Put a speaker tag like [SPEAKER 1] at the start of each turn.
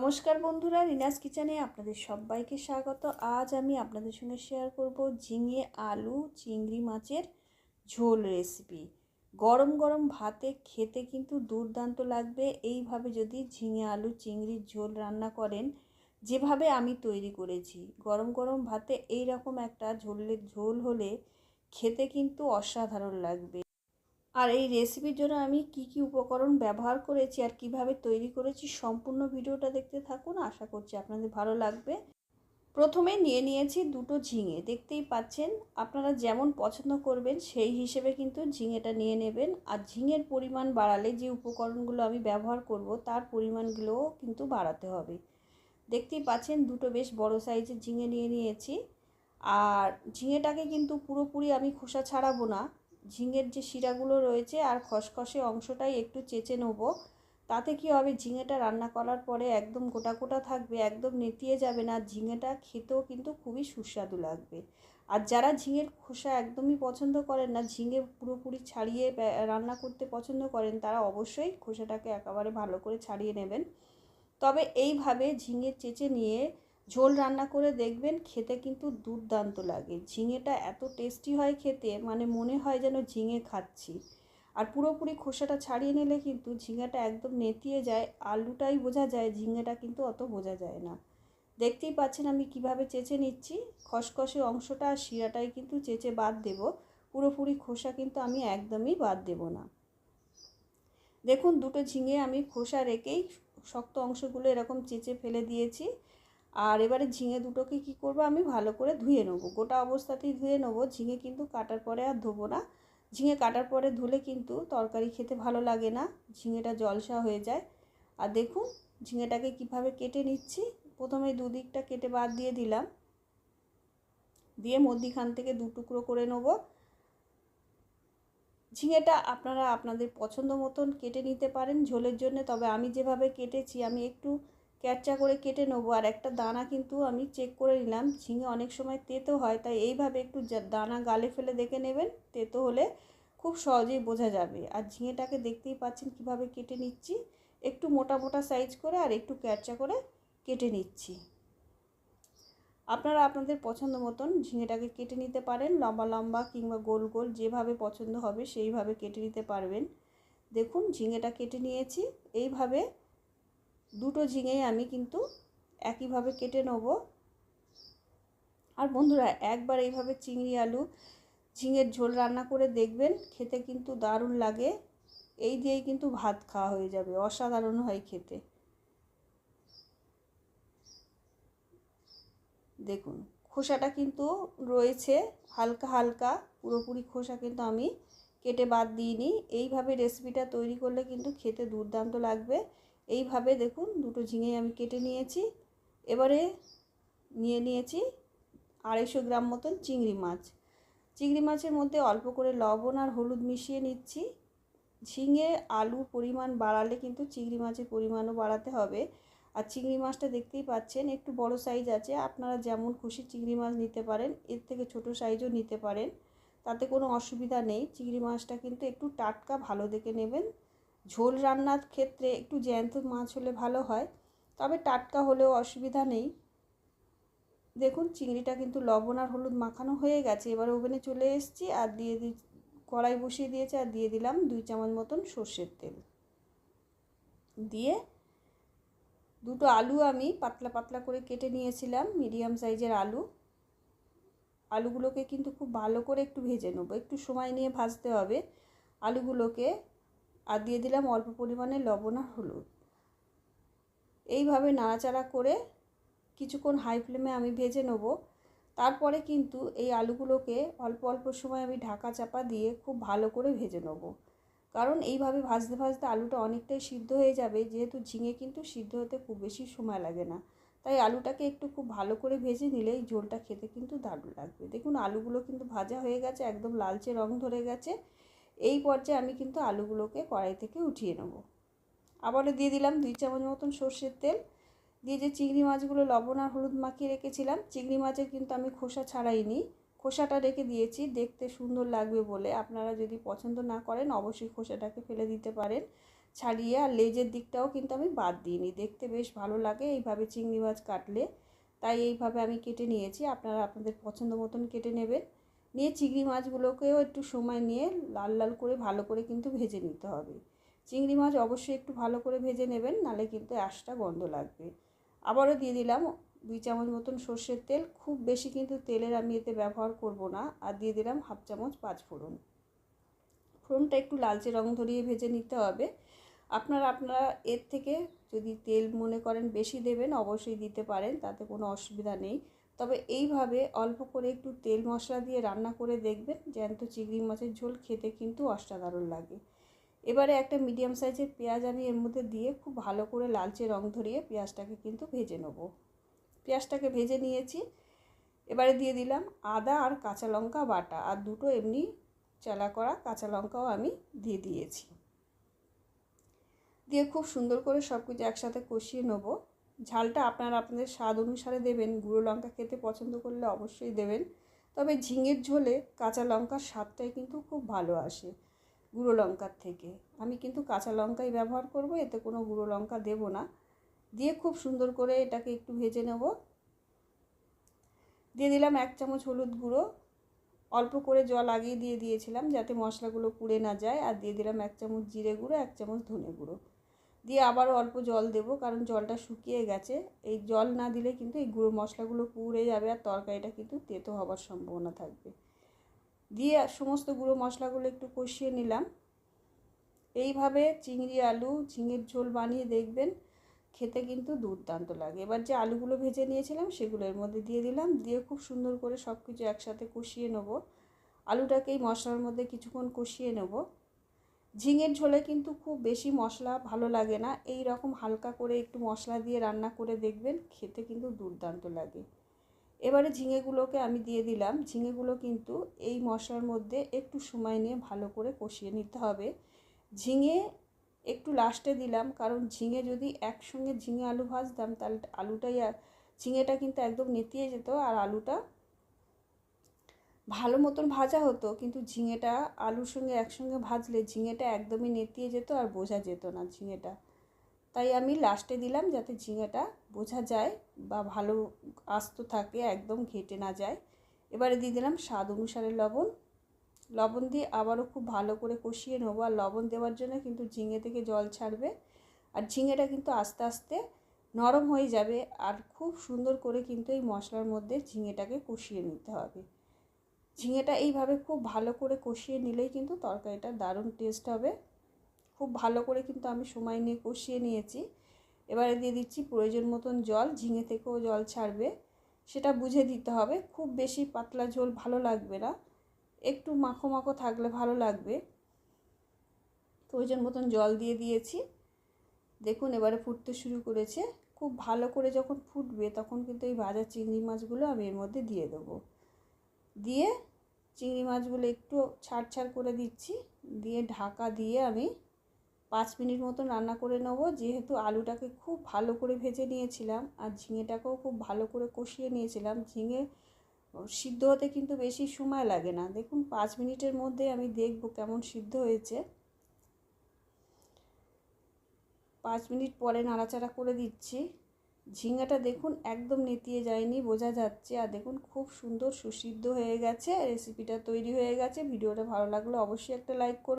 [SPEAKER 1] নমস্কার বন্ধুরা, রিনাস কিচেনে আপনাদের সবাইকে স্বাগত। আজ আমি আপনাদের সঙ্গে শেয়ার করব ঝিঙে আলু চিংড়ি মাছের ঝোল রেসিপি গরম গরম ভাতে খেতে কিন্তু দুর্দান্ত লাগবে। এইভাবে যদি ঝিঙে আলু চিংড়ির ঝোল রান্না করেন, যেভাবে আমি তৈরি করেছি, গরম গরম ভাতে এই রকম একটা ঝোলের ঝোল হলে খেতে কিন্তু অসাধারণ লাগবে। আর এই রেসিপির জন্য আমি কি কি উপকরণ ব্যবহার করেছি আর কীভাবে তৈরি করেছি সম্পূর্ণ ভিডিওটা দেখতে থাকুন, আশা করছি আপনাদের ভালো লাগবে। প্রথমে নিয়ে নিয়েছি দুটো ঝিঙে, দেখতেই পাচ্ছেন আপনারা যেমন পছন্দ করবেন সেই হিসেবে কিন্তু ঝিঙেটা নিয়ে নেবেন। আর ঝিঙের পরিমাণ বাড়ালে যে উপকরণগুলো আমি ব্যবহার করব তার পরিমাণগুলোও কিন্তু বাড়াতে হবে। দেখতেই পাচ্ছেন দুটো বেশ বড় সাইজের ঝিঙে নিয়ে নিয়েছি। আর ঝিঙেটাকে কিন্তু পুরোপুরি আমি খোসা ছাড়াবো না ঝিঙের যে শিরাগুলো রয়েছে আর খসখসে অংশটাই একটু চেঁচে নেব। তাতে কি হবে? ঝিঙেটা রান্না করার পরে একদম গোটা গোটা থাকবে, একদম নেতিয়ে যাবে না। ঝিঙেটা খেতেও কিন্তু খুবই সুস্বাদু লাগবে। আর যারা ঝিঙের খোসা একদমই পছন্দ করেন না, ঝিঙে পুরোপুরি ছাড়িয়ে রান্না করতে পছন্দ করেন, তারা অবশ্যই খোসাটাকে একেবারে ভালো করে ছাড়িয়ে নেবেন। তবে এইভাবে ঝিঙে চেঁচে নিয়ে ঝোল রান্না করে দেখবেন খেতে কিন্তু দুর্দান্ত লাগে। ঝিঙেটা এত টেস্টি হয় খেতে মানে মনে হয় যেন ঝিঙে খাচ্ছি। আর পুরোপুরি খোসাটা ছাড়িয়ে নিলে কিন্তু ঝিঙেটা একদম নেতিয়ে যায়, আলুটাই বোঝা যায়, ঝিঙেটা কিন্তু অত বোঝা যায় না। দেখতেই পাচ্ছেন আমি কীভাবে চেঁচে নিচ্ছি। খসখসে অংশটা আর শিরাটাই কিন্তু চেঁচে বাদ দেব। পুরোপুরি খোসা কিন্তু আমি একদমই বাদ দেব না। দেখুন দুটো ঝিঙে আমি খোসা রেখেই শক্ত অংশগুলো এরকম চেঁচে ফেলে দিয়েছি। আর এবারে ঝিঙে দুটোকে কি করব আমি ভালো করে ধুয়ে নেব। গোটা অবস্থাতেই ধুয়ে নেব। ঝিঙে কিন্তু কাটার পরে আর ধোবো না। ঝিঙে কাটার পরে ধুলে কিন্তু তরকারি খেতে ভালো লাগে না। ঝিঙেটা জলসা হয়ে যায়। আর দেখুন, ঝিঙেটাকে কীভাবে কেটে নিচ্ছি। প্রথমে দুদিকটা কেটে বাদ দিয়ে দিলাম। দিয়ে মধ্যিখান থেকে দু টুকরো করে নেব। ঝিঙেটা আপনারা আপনাদের পছন্দ মতন কেটে নিতে পারেন। ঝোলের জন্য। তবে আমি যেভাবে কেটেছি, আমি একটু ক্যাচা করে কেটে নেব। আর একটা দানা কিন্তু আমি চেক করে নিলাম। ঝিঙে অনেক সময় তেতো হয়, তাই এইভাবে একটু দানা গালে ফেলে দেখে নেবেন। তেতো হলে খুব সহজেই বোঝা যাবে। আর ঝিঙেটাকে দেখতেই পাচ্ছেন কীভাবে কেটে নিচ্ছি। একটু মোটা মোটা সাইজ করে আর একটু ক্যাচা করে কেটে নিচ্ছি। আপনারা আপনাদের পছন্দ মতন ঝিঙেটাকে কেটে নিতে পারেন। লম্বা লম্বা কিংবা গোল গোল যেভাবে পছন্দ হবে সেইভাবে কেটে নিতে পারবেন। দেখুন, ঝিঙেটা কেটে নিয়েছি। এইভাবে দুটো ঝিঙেই আমি কিন্তু একইভাবে কেটে নেব। আর বন্ধুরা, একবার এইভাবে চিংড়ি আলু ঝিঙের ঝোল রান্না করে দেখবেন, খেতে কিন্তু দারুণ লাগে। এই দিয়েই কিন্তু ভাত খাওয়া হয়ে যাবে, অসাধারণ হয় খেতে। দেখুন, খোসাটা কিন্তু রয়েছে, হালকা হালকা, পুরোপুরি খোসা কিন্তু আমি কেটে বাদ দিইনি। এইভাবে রেসিপিটা তৈরি করলে কিন্তু খেতে দুর্দান্ত লাগবে। এইভাবে দেখুন দুটো ঝিঙে আমি কেটে নিয়েছি। এবারে নিয়ে নিয়েছি আড়াইশো গ্রাম মতন চিংড়ি মাছ। চিংড়ি মাছের মধ্যে অল্প করে লবণ আর হলুদ মিশিয়ে নিচ্ছি। ঝিঙে আলুর পরিমাণ বাড়ালে কিন্তু চিংড়ি মাছের পরিমাণও বাড়াতে হবে। আর চিংড়ি মাছটা দেখতেই পাচ্ছেন, একটু বড় সাইজ আছে। আপনারা যেমন খুশি চিংড়ি মাছ নিতে পারেন, এর থেকে ছোট সাইজও নিতে পারেন। তাতে কোনো অসুবিধা নেই। চিংড়ি মাছটা কিন্তু একটু টাটকা ভালো দেখে নেবেন। ঝোল রান্নার ক্ষেত্রে একটু জ্যান্ত মাছ হলে ভালো হয়, তবে টাটকা হলেও অসুবিধা নেই। দেখুন, চিংড়িটা কিন্তু লবণ আর হলুদ মাখানো হয়ে গেছে, এবার ওভেনে চলে এসেছি আর দিয়ে দি, কড়াই বসিয়ে দিয়েছে আর দিয়ে দিলাম দুই চামচ মতন সর্ষের তেল। দিয়ে দুটো আলু আমি পাতলা পাতলা করে কেটে নিয়েছিলাম, মিডিয়াম সাইজের আলু। আলুগুলোকে কিন্তু খুব ভালো করে একটু ভেজে নেব, একটু সময় নিয়ে ভাজতে হবে। আলুগুলোকে আর দিয়ে দিলাম অল্প পরিমাণে লবণ আর হলুদ। এইভাবে নাড়াচাড়া করে কিছুক্ষণ হাই ফ্লেমে আমি ভেজে নেব। তারপরে কিন্তু এই আলুগুলোকে অল্প অল্প সময় আমি ঢাকা চাপা দিয়ে খুব ভালো করে ভেজে নেব। কারণ এইভাবে ভাজতে ভাজতে আলুটা অনেকটাই সিদ্ধ হয়ে যাবে, যেহেতু ঝিঙে কিন্তু সিদ্ধ হতে খুব বেশি সময় লাগে না। তাই আলুটাকে একটু খুব ভালো করে ভেজে নিলে এই ঝোলটা খেতে কিন্তু দারুণ লাগবে। দেখুন, আলুগুলো কিন্তু ভাজা হয়ে গেছে, একদম লালচে রং ধরে গেছে। এই পর্যায়ে আমি কিন্তু আলুগুলোকে কড়াই থেকে উঠিয়ে নেব। আবারও দিয়ে দিলাম দুই চামচ মতন সর্ষের তেল। দিয়ে যে চিংড়ি মাছগুলো লবণ আর হলুদ মাখিয়ে রেখেছিলাম, চিংড়ি মাছের কিন্তু আমি খোসা ছাড়াইনি। খোসাটা রেখে দিয়েছি, দেখতে সুন্দর লাগবে বলে। আপনারা যদি পছন্দ না করেন, অবশ্যই খোসাটাকে ফেলে দিতে পারেন। ছাড়িয়ে আর লেজের দিকটাও কিন্তু আমি বাদ দিইনি। দেখতে বেশ ভালো লাগে এইভাবে চিংড়ি মাছ কাটলে। তাই এইভাবে আমি কেটে নিয়েছি। আপনারা আপনাদের পছন্দ মতন কেটে নেবেন। নিয়ে চিংড়ি মাছগুলোকেও একটু সময় নিয়ে লাল লাল করে ভালো করে কিন্তু ভেজে নিতে হবে। চিংড়ি মাছ অবশ্যই একটু ভালো করে ভেজে নেবেন, নালে কিন্তু আঁশটা গন্ধ লাগবে। আবারও দিয়ে দিলাম দুই চামচ মতন সর্ষের তেল, খুব বেশি কিন্তু তেলের আমি এতে ব্যবহার করব না। আর দিয়ে দিলাম হাফ চামচ পাঁচ ফোড়ন। ফোড়নটা একটু লালচে রং ধরিয়ে ভেজে নিতে হবে। আপনারা আপনারা এর থেকে যদি তেল মনে করেন বেশি দেবেন, অবশ্যই দিতে পারেন, তাতে কোনো অসুবিধা নেই। তবে এইভাবে অল্প করে একটু তেল মশলা দিয়ে রান্না করে দেখবেন, জ্যান্ত চিংড়ি মাছের ঝোল খেতে কিন্তু অসাধারণ লাগে। এবারে একটা মিডিয়াম সাইজের পেঁয়াজ আমি এর মধ্যে দিয়ে খুব ভালো করে লালচে রং ধরিয়ে পেঁয়াজটাকে কিন্তু ভেজে নেব। পেঁয়াজটাকে ভেজে নিয়েছি। এবারে দিয়ে দিলাম আদা আর কাঁচা লঙ্কা বাটা, আর দুটো এমনি চালা করা কাঁচা লঙ্কাও আমি দিয়ে দিয়েছি। দিয়ে খুব সুন্দর করে সব কিছু একসাথে কষিয়ে নেব। ঝালটা আপনারা আপনাদের স্বাদ অনুসারে দেবেন। গুঁড়ো লঙ্কা খেতে পছন্দ করলে অবশ্যই দেবেন। তবে ঝিঙের ঝোলে কাঁচা লঙ্কার স্বাদটাই কিন্তু খুব ভালো আসে গুঁড়ো লঙ্কার থেকে। আমি কিন্তু কাঁচা লঙ্কাই ব্যবহার করব, এতে কোনো গুঁড়ো লঙ্কা দেব না। দিয়ে খুব সুন্দর করে এটাকে একটু ভেজে নেব। দিয়ে দিলাম এক চামচ হলুদ গুঁড়ো। অল্প করে জল আগিয়ে দিয়ে দিয়েছিলাম যাতে মশলাগুলো পুড়ে না যায়। আর দিয়ে দিলাম এক চামচ জিরে গুঁড়ো, এক চামচ ধনে গুঁড়ো। দিয়ে আবারও অল্প জল দেব, কারণ জলটা শুকিয়ে গেছে। এই জল না দিলে কিন্তু এই গুঁড়ো মশলাগুলো পুড়ে যাবে আর তরকারিটা কিন্তু তেতো হবার সম্ভাবনা থাকবে। দিয়ে সমস্ত গুঁড়ো মশলাগুলো একটু কষিয়ে নিলাম। এইভাবে চিংড়ি, আলু, ঝিঙের ঝোল বানিয়ে দেখবেন, খেতে কিন্তু দুর্দান্ত লাগে। এবার যে আলুগুলো ভেজে নিয়েছিলাম সেগুলো এর মধ্যে দিয়ে দিলাম, দিয়ে খুব সুন্দর করে সব কিছু একসাথে কষিয়ে নেব। আলুটাকেই মশলার মধ্যে কিছুক্ষণ কষিয়ে নেব। ঝিঙের ঝোলে কিন্তু খুব বেশি মশলা ভালো লাগে না। এই রকম হালকা করে একটু মশলা দিয়ে রান্না করে দেখবেন, খেতে কিন্তু দুর্দান্ত লাগে। এবারে ঝিঙেগুলোকে আমি দিয়ে দিলাম। ঝিঙেগুলো কিন্তু এই মশলার মধ্যে একটু সময় নিয়ে ভালো করে কষিয়ে নিতে হবে। ঝিঙে একটু লাস্টে দিলাম, কারণ ঝিঙে যদি একসঙ্গে ঝিঙে আলু ভাজতাম, তাহলে আলুটাই ঝিঙেটা কিন্তু একদম নেতিয়ে যেত, আর আলুটা ভালো মতন ভাজা হতো, কিন্তু ঝিঙেটা আলুর সঙ্গে একসঙ্গে ভাজলে ঝিঙেটা একদমই নেতিয়ে যেত আর বোঝা যেত না ঝিঙেটা। তাই আমি লাস্টে দিলাম যাতে ঝিঙেটা বোঝা যায় বা ভালো আস্ত থাকে, একদম ঘেটে না যায়। এবারে দিয়ে দিলাম স্বাদ অনুসারে লবণ। লবণ দিয়ে আবারও খুব ভালো করে কষিয়ে নেব আর লবণ দেওয়ার জন্য কিন্তু ঝিঙে থেকে জল ছাড়বে। আর ঝিঙেটা কিন্তু আস্তে আস্তে নরম হয়ে যাবে আর খুব সুন্দর করে কিন্তু এই মশলার মধ্যে ঝিঙেটাকে কষিয়ে নিতে হবে। ঝিঙেটা এইভাবে খুব ভালো করে কষিয়ে নিলেই কিন্তু তরকারিটা দারুণ টেস্ট হবে। খুব ভালো করে কিন্তু আমি সময় নিয়ে কষিয়ে নিয়েছি। এবারে দিয়ে দিচ্ছি প্রয়োজন মতন জল, ঝিঙে থেকেও জল ছাড়বে। সেটা বুঝে দিতে হবে, খুব বেশি পাতলা ঝোল ভালো লাগবে না। একটু মাখো মাখো থাকলে ভালো লাগবে। প্রয়োজন মতন জল দিয়ে দিয়েছি। দেখুন এবারে ফুটতে শুরু করেছে। খুব ভালো করে যখন ফুটবে তখন কিন্তু এই ভাজা চিংড়ি মাছগুলো আমি এর মধ্যে দিয়ে দেবো। দিয়ে চিংড়ি মাছগুলো একটু ছাড় ছাড় করে দিচ্ছি। দিয়ে ঢাকা দিয়ে আমি পাঁচ মিনিট মতন রান্না করে নেব। যেহেতু আলুটাকে খুব ভালো করে ভেজে নিয়েছিলাম আর ঝিঙেটাকেও খুব ভালো করে কষিয়ে নিয়েছিলাম। ঝিঙে সিদ্ধ হতে কিন্তু বেশি সময় লাগে না। দেখুন, পাঁচ মিনিটের মধ্যে আমি দেখব কেমন সিদ্ধ হয়েছে। পাঁচ মিনিট পরে নাড়াচাড়া করে দিচ্ছি। ঝিঙ্গাটা দেখুন একদম নেতিয়ে যায়নি, বোঝা যাচ্ছে। আর দেখুন খুব সুন্দর, সুসিদ্ধ হয়ে গেছে। রেসিপিটা তৈরি হয়ে গেছে। ভিডিওটা ভালো লাগলে অবশ্যই একটা লাইক করুন।